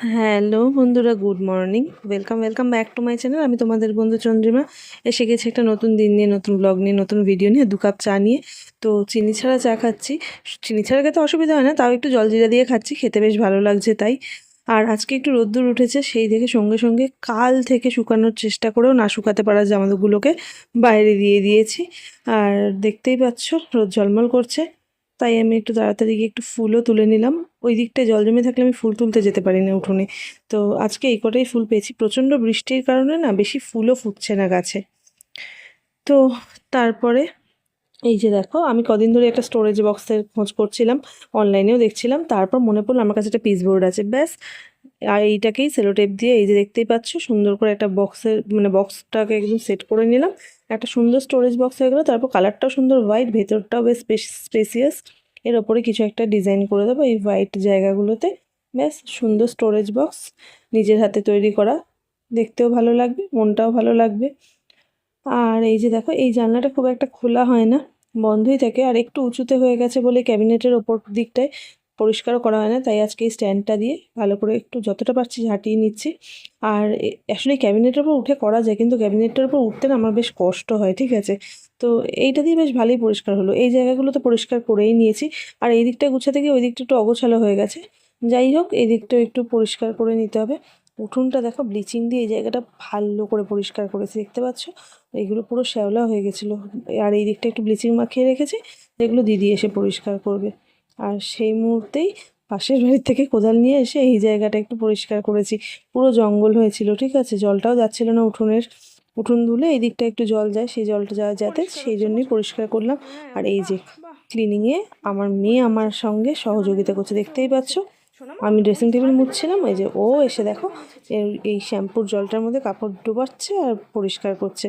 Hello বন্ধুরা, good morning. Welcome welcome back to my channel. আমি তোমাদের বন্ধু চন্দ্রিমা। এসে গেছি একটা নতুন দিন নিয়ে, নতুন ব্লগ নিয়ে, নতুন ভিডিও নিয়ে, দু কাপ চা নিয়ে। তো চিনি ছাড়া চা খাচ্ছি। চিনি ছাড়া খেতে অসুবিধা হয় না, তাও একটু জল জিরা দিয়ে খাচ্ছি, খেতে বেশ ভালো লাগছে তাই। আর আজকে একটু রোদ্দুর উঠেছে, সেই দেখে সঙ্গে সঙ্গে কাল থেকে শুকানোর চেষ্টা করেও না শুকাতে পারা জামাগুলোকে বাইরে দিয়ে দিয়েছি। আর দেখতেই পাচ্ছ, রোদ ঝলমল করছে। তাই আমি একটু তাড়াতাড়ি গিয়ে একটু ফুলও তুলে নিলাম। ওই দিকটায় জল জমে থাকলে আমি ফুল তুলতে যেতে পারি না উঠোনে। তো আজকে এই কটাই ফুল পেয়েছি। প্রচণ্ড বৃষ্টির কারণে না বেশি ফুলও ফুটছে না গাছে। তো তারপরে এই যে দেখো, আমি কদিন ধরে একটা স্টোরেজ বক্সের খোঁজ করছিলাম অনলাইনেও দেখছিলাম। তারপর মনে পড়ল আমার কাছে একটা পিস বোর্ড আছে। ব্যাস আর এইটাকেই সেলোটেপ দিয়ে এই যে দেখতেই পাচ্ছ, সুন্দর করে একটা বক্সের মানে বক্সটাকে একদম সেট করে নিলাম। একটা সুন্দর স্টোরেজ বক্স হয়ে গেলো, তারপর কালারটাও সুন্দর হোয়াইট ভেতরটাও বেশ স্পেসিয়াস এর ওপরে কিছু একটা ডিজাইন করে দেবো এই হোয়াইট জায়গাগুলোতে। ব্যাস, সুন্দর স্টোরেজ বক্স নিজের হাতে তৈরি করা। দেখতেও ভালো লাগবে, মনটাও ভালো লাগবে। আর এই যে দেখো, এই জানলাটা খুব একটা খোলা হয় না, বন্ধই থাকে। আর একটু উঁচুতে হয়ে গেছে বলে ক্যাবিনেটের ওপর দিকটায় পরিষ্কারও করা হয় না, তাই আজকে এই স্ট্যান্ডটা দিয়ে ভালো করে একটু যতটা পারছি ঝাঁটিয়ে নিচ্ছি। আর আসলে ক্যাবিনেটের উপর উঠে করা যায়, কিন্তু ক্যাবিনেটের উপর উঠতে না আমার বেশ কষ্ট হয়, ঠিক আছে? তো এইটা দিয়ে বেশ ভালোই পরিষ্কার হলো। এই জায়গাগুলো তো পরিষ্কার করেই নিয়েছি। আর এই দিকটা গুছাতে গিয়ে ওই দিকটা একটু অগোছালো হয়ে গেছে। যাই হোক, এই দিকটা একটু পরিষ্কার করে নিতে হবে। উঠোনটা দেখো ব্লিচিং দিয়ে এই জায়গাটা ভালো করে পরিষ্কার করেছি, দেখতে পাচ্ছ? এগুলো পুরো শ্যাওলা হয়ে গেছিল। আর এই দিকটা একটু ব্লিচিং মাখিয়ে রেখেছি, যেগুলো দিদি এসে পরিষ্কার করবে। আর সেই মুহূর্তেই পাশের বাড়ির থেকে কোদাল নিয়ে এসে এই জায়গাটা একটু পরিষ্কার করেছি পুরো জঙ্গল হয়েছিল ঠিক আছে জলটাও যাচ্ছিল না উঠোনের উঠোন ধুলে এই দিকটা একটু জল যায় সেই জলটা যাওয়া যাতে সেই জন্যই পরিষ্কার করলাম আর এই যে ক্লিনিংয়ে আমার মেয়ে আমার সঙ্গে সহযোগিতা করছে দেখতেই পাচ্ছ আমি ড্রেসিং টেবিল মুছছিলাম এই যে ও এসে দেখো এই শ্যাম্পুর জলটার মধ্যে কাপড় ডুবাচ্ছে আর পরিষ্কার করছে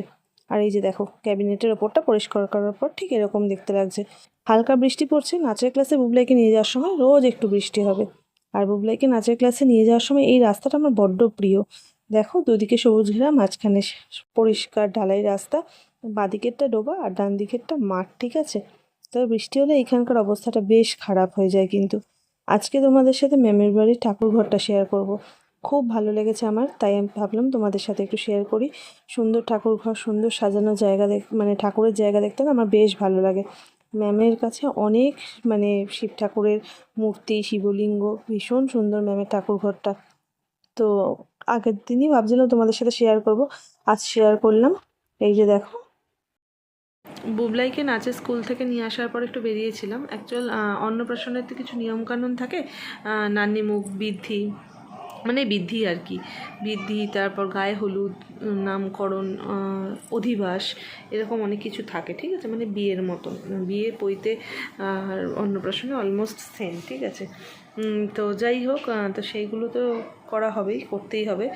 আর এই যে দেখো, ক্যাবিনেটের ওপরটা পরিষ্কার করার পর ঠিক এরকম দেখতে লাগছে। হালকা বৃষ্টি পড়ছে, নাচের ক্লাসে বুবলাইকে নিয়ে যাওয়ার সময় রোজ একটু বৃষ্টি হবে। আর বুবলাইকে নাচের ক্লাসে নিয়ে যাওয়ার সময় এই রাস্তাটা আমার বড্ড প্রিয়। দেখো, দুদিকে সবুজ ঘেরা মাঝখানে পরিষ্কার ঢালাই রাস্তা, বাদিকেরটা ডোবা আর ডান দিকেরটা মাঠ, ঠিক আছে? তবে বৃষ্টি হলে এখানকার অবস্থাটা বেশ খারাপ হয়ে যায় কিন্তু। আজকে তোমাদের সাথে ম্যামের বাড়ির ঠাকুর ঘরটা শেয়ার করব। খুব ভালো লেগেছে আমার, তাই আমি ভাবলাম তোমাদের সাথে একটু শেয়ার করি। সুন্দর ঠাকুর ঘর, সুন্দর সাজানো জায়গা দেখ মানে ঠাকুরের জায়গা দেখতে আমার বেশ ভালো লাগে। ম্যামের কাছে অনেক মানে শিব ঠাকুরের মূর্তি, শিবলিঙ্গ, ভীষণ সুন্দর ম্যামের ঠাকুর ঘরটা। তো আগের দিনই ভাবছিলাম তোমাদের সাথে শেয়ার করব, আজ শেয়ার করলাম। এই যে দেখো। বুবলাইকে নাচের স্কুল থেকে নিয়ে আসার পর একটু বেরিয়েছিলাম। অ্যাকচুয়াল অন্নপ্রাশনের তো কিছু নিয়মকানুন থাকে নান্নি মুখ বৃদ্ধি মানে বৃদ্ধি আর কি। বৃদ্ধি, তারপর গায়ে হলুদ নামকরণ অধিবাস, এরকম অনেক কিছু থাকে, ঠিক আছে? মানে বিয়ের মতন। বিয়ে পইতে আর অন্নপ্রাশনে অলমোস্ট সেম ঠিক আছে? তো যাই হোক তো সেইগুলো তো করা হবেই, করতেই হবে।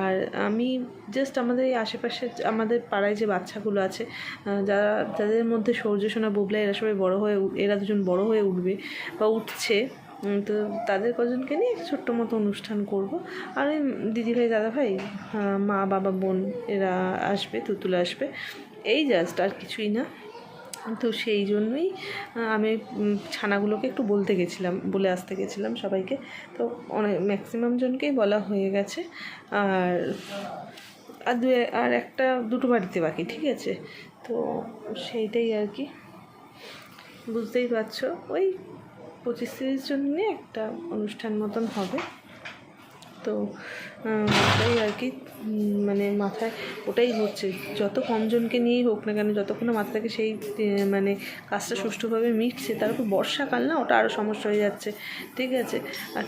আর আমি জাস্ট আমাদের এই আশেপাশে, আমাদের পাড়ায় যে বাচ্চাগুলো আছে যারা, যাদের মধ্যে সৌর্য সোনা বুবলা এরা সবাই বড়ো হয়ে, এরা দুজন বড়ো হয়ে উঠবে বা উঠছে তো তাদের কজনকে নিয়ে ছোট্ট মতো অনুষ্ঠান করব। আর ওই দিদিভাই, দাদাভাই মা, বাবা, বোন এরা আসবে, তুতুল আসবে। এই জাস্ট আর কিছুই না। তো সেই জন্যই আমি ছানাগুলোকে একটু বলতে গেছিলাম, বলে আসতে গেছিলাম সবাইকে। তো অনেক ম্যাক্সিমাম জনকেই বলা হয়ে গেছে। আর আর দু আর একটা দুটো বাড়িতে বাকি, ঠিক আছে? তো সেইটাই আর কি। বুঝতেই পারছ? ওই পঁচিশ তিরিশ জন নিয়ে একটা অনুষ্ঠান মতন হবে। তো ওটাই আর কি মানে মাথায় ওটাই হচ্ছে। যত কমজনকে নিয়েই হোক না কেন, যতক্ষণ মাথা থেকে সেই মানে কাজটা সুষ্ঠুভাবে মিটছে, তার উপর বর্ষাকাল না, ওটা আরও সমস্যা হয়ে যাচ্ছে। ঠিক আছে? আর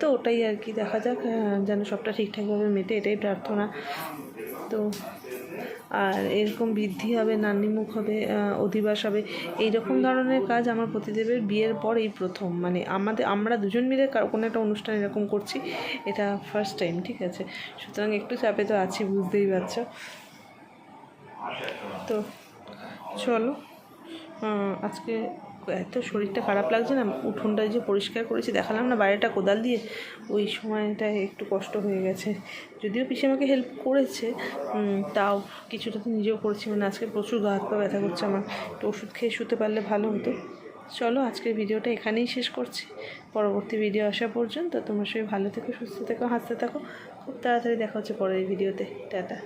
তো ওটাই আর কি, দেখা যাক যেন সবটা ঠিকঠাকভাবে মেটে, এটাই প্রার্থনা। তো আর এরকম বৃদ্ধি হবে নান্নিমুখ হবে অধিবাস হবে এই রকম ধরনের কাজ আমার পতিদেবের বিয়ের পর এই প্রথম। মানে আমাদের, আমরা দুজন মিলে কোনো একটা অনুষ্ঠান এরকম করছি, এটা ফার্স্ট টাইম ঠিক আছে? সুতরাং একটু চাপে তো আছি, বুঝতেই পারছ? তো চলো আজকে এত শরীরটা খারাপ লাগছে না, উঠোনটা যে পরিষ্কার করেছি, দেখালাম না বাইরেটা কোদাল দিয়ে, ওই সময়টা একটু কষ্ট হয়ে গেছে। যদিও পিসে আমাকে হেল্প করেছে তাও কিছুটা তো নিজেও করেছি মানে আজকে প্রচুর গা হাত পা ব্যথা করছে আমার, একটু ওষুধ খেয়ে শুতে পারলে ভালো হতো। চলো, আজকের ভিডিওটা এখানেই শেষ করছি। পরবর্তী ভিডিও আসা পর্যন্ত তোমার সবাই ভালো থেকো, সুস্থ থেকো, হাসতে থাকো। খুব তাড়াতাড়ি দেখা হচ্ছে পরের ভিডিওতে টাটা।